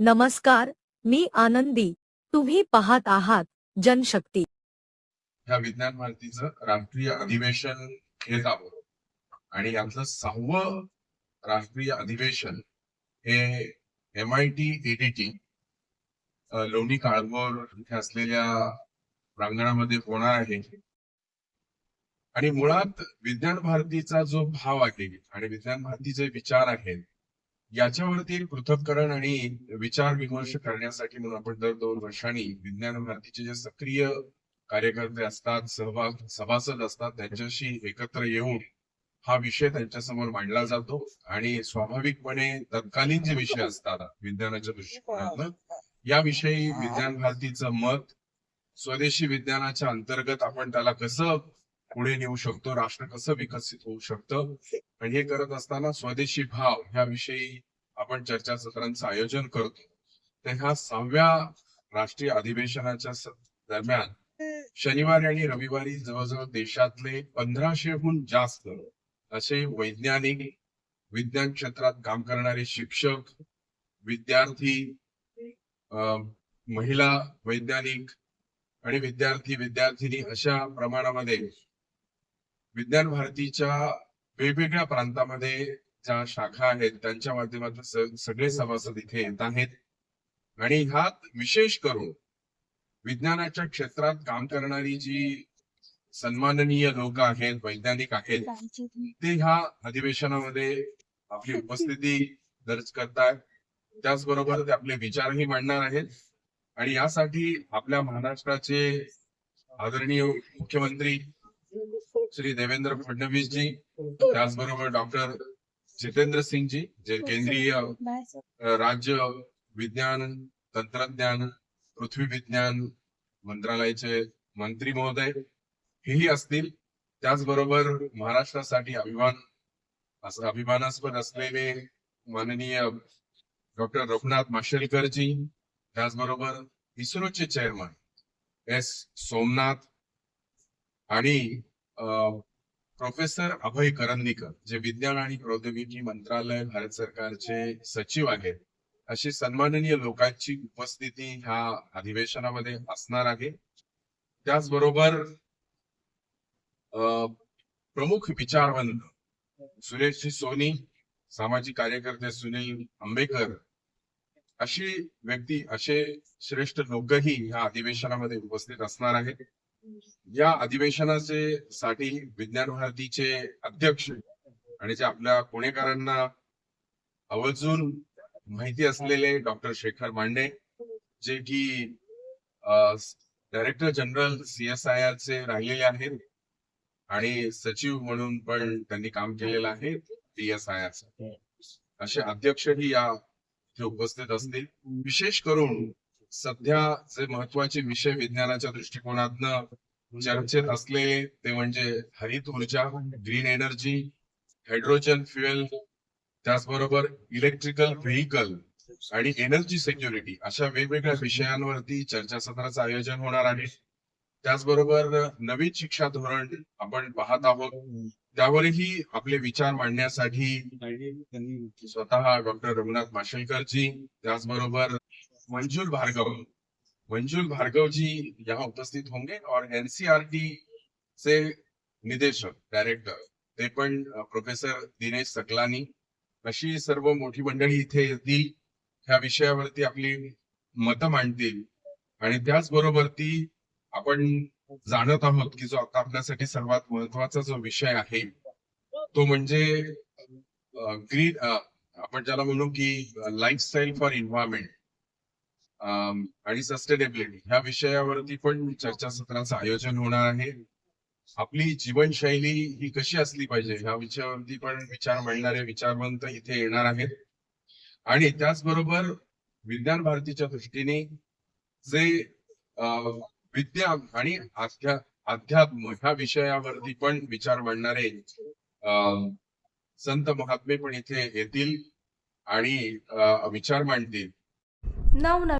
नमस्कार मी आनंदी. तुम्ही पाहत आहात जनशक्ती. ह्या विज्ञान भारतीचं राष्ट्रीय अधिवेशन घेत आहोत. आणि यातलं सहावं राष्ट्रीय अधिवेशन हे M I T ADT Loni Kalbhor इथे असलेल्या प्रांगणामध्ये होणार आहे. आणि मुळात विज्ञान भारतीचा जो भाव आहे आणि विज्ञान भारतीचे विचार आहेत याच्यावरती पृथककरण पृथक्करण आणि विचार विमर्श करण्यासाठी म्हणून आपण दर दोन वर्षांनी विज्ञान भारतीचे जे सक्रिय कार्यकर्ते असतात सहभाग सभासद असतात त्यांच्याशी एकत्र येऊन हा विषय त्यांच्यासमोर मांडला जातो. आणि स्वाभाविकपणे तत्कालीन जे विषय असतात विज्ञानाच्या दृष्टिकोनातनं याविषयी विज्ञान भारतीचं मत स्वदेशी विज्ञानाच्या अंतर्गत आपण त्याला कसं पुढे नेऊ शकतो राष्ट्र कसं विकसित होऊ शकतं आणि हे करत असताना स्वदेशी भाव ह्याविषयी आपण चर्चासत्रांचं आयोजन करतो. तर ह्या सहाव्या राष्ट्रीय अधिवेशनाच्या दरम्यान शनिवारी आणि रविवारी जवळजवळ देशातले पंधराशेहून जास्त असे वैज्ञानिक विज्ञान क्षेत्रात काम करणारे शिक्षक विद्यार्थी अं, महिला वैज्ञानिक आणि विद्यार्थी विद्यार्थिनी अशा प्रमाणामध्ये विज्ञान भारतीच्या वेगवेगळ्या प्रांतामध्ये ज्या शाखा आहेत त्यांच्या माध्यमातून सगळे सभासद इथे येत आहेत. आणि ह्यात विशेष करून विज्ञानाच्या क्षेत्रात काम करणारी जी सन्माननीय लोक आहेत वैज्ञानिक आहेत ते ह्या अधिवेशनामध्ये आपली उपस्थिती दर्ज करतायत. त्याचबरोबर ते आपले विचारही मांडणार आहेत. आणि यासाठी आपल्या महाराष्ट्राचे आदरणीय मुख्यमंत्री श्री देवेंद्र फडणवीस जी त्याचबरोबर डॉक्टर जितेंद्र सिंग जी जे केंद्रीय राज्य विज्ञान तंत्रज्ञान पृथ्वी विज्ञान मंत्रालयाचे मंत्री महोदय हेही असतील. त्याचबरोबर महाराष्ट्रासाठी अभिमान असं अभिमानास्पद असलेले माननीय डॉक्टर रघुनाथ माशेलकर जी त्याचबरोबर इस्रोचे चेअरमन एस सोमनाथ आणि प्रोफेसर अभय करंदीकर जे विज्ञान आणि प्रौद्योगिकी मंत्रालय भारत सरकारचे सचिव आहेत अशी सन्माननीय लोकांची उपस्थिती ह्या अधिवेशनामध्ये असणार आहे. त्याचबरोबर प्रमुख विचारवंत सुरेशजी सोनी सामाजिक कार्यकर्ते सुनील आंबेकर अशी व्यक्ती असे श्रेष्ठ लोकही ह्या अधिवेशनामध्ये उपस्थित असणार आहेत. या अधिवेशनाचे साठी विज्ञान भारतीचे अध्यक्ष आणि जे आपल्या पुणेकरांना आवर्जून माहिती असलेले डॉक्टर शेखर मांडे जे की डायरेक्टर जनरल सीएसआयआर चे राहिलेले आहेत आणि सचिव म्हणून पण त्यांनी काम केलेलं आहे सीएसआयआर असे अध्यक्षही या इथे उपस्थित असतील. विशेष करून सध्या जे महत्त्वाचे विषय विज्ञानाच्या दृष्टिकोनातनं चर्चेत असलेले ते म्हणजे हरित ऊर्जा ग्रीन एनर्जी हायड्रोजन फ्युएल त्याचबरोबर इलेक्ट्रिकल व्हेकल आणि एनर्जी सिक्युरिटी अशा वेगवेगळ्या विषयांवरती चर्चासत्राचं आयोजन होणार आहे. त्याचबरोबर नवीन शिक्षा धोरण आपण पाहत आहोत. त्यावरही आपले विचार मांडण्यासाठी स्वतः डॉक्टर रघुनाथ माशेलकरजी त्याचबरोबर मंजुल भार्गव मंजुल भार्गव जी यहाँ उपस्थित होंगे और एनसीआरटी से निदेशक डायरेक्टर ते पण प्रोफेसर दिनेश सकलानी. अशी सर्व मोठी मंडळी इथे येतील ह्या विषयावरती आपली मतं मांडतील. आणि त्याचबरोबर ती आपण जाणत आहोत की जो आता आपल्यासाठी सर्वात महत्त्वाचा जो विषय आहे तो म्हणजे ग्रीन आपण ज्याला म्हणू की लाईफस्टाईल फॉर इन्व्हायरमेंट आणि सस्टेनेबिलिटी ह्या विषयावरती पण चर्चासत्राचं आयोजन होणार आहे. आपली जीवनशैली ही कशी असली पाहिजे ह्या विषयावरती पण विचार मांडणारे विचारवंत इथे येणार आहेत. आणि त्याचबरोबर विज्ञान भारतीच्या दृष्टीने जे अं, विद्या आणि अध्यात्म ह्या विषयावरती पण विचार मांडणारे अं, संत महात्मे पण इथे येतील आणि विचार मांडतील.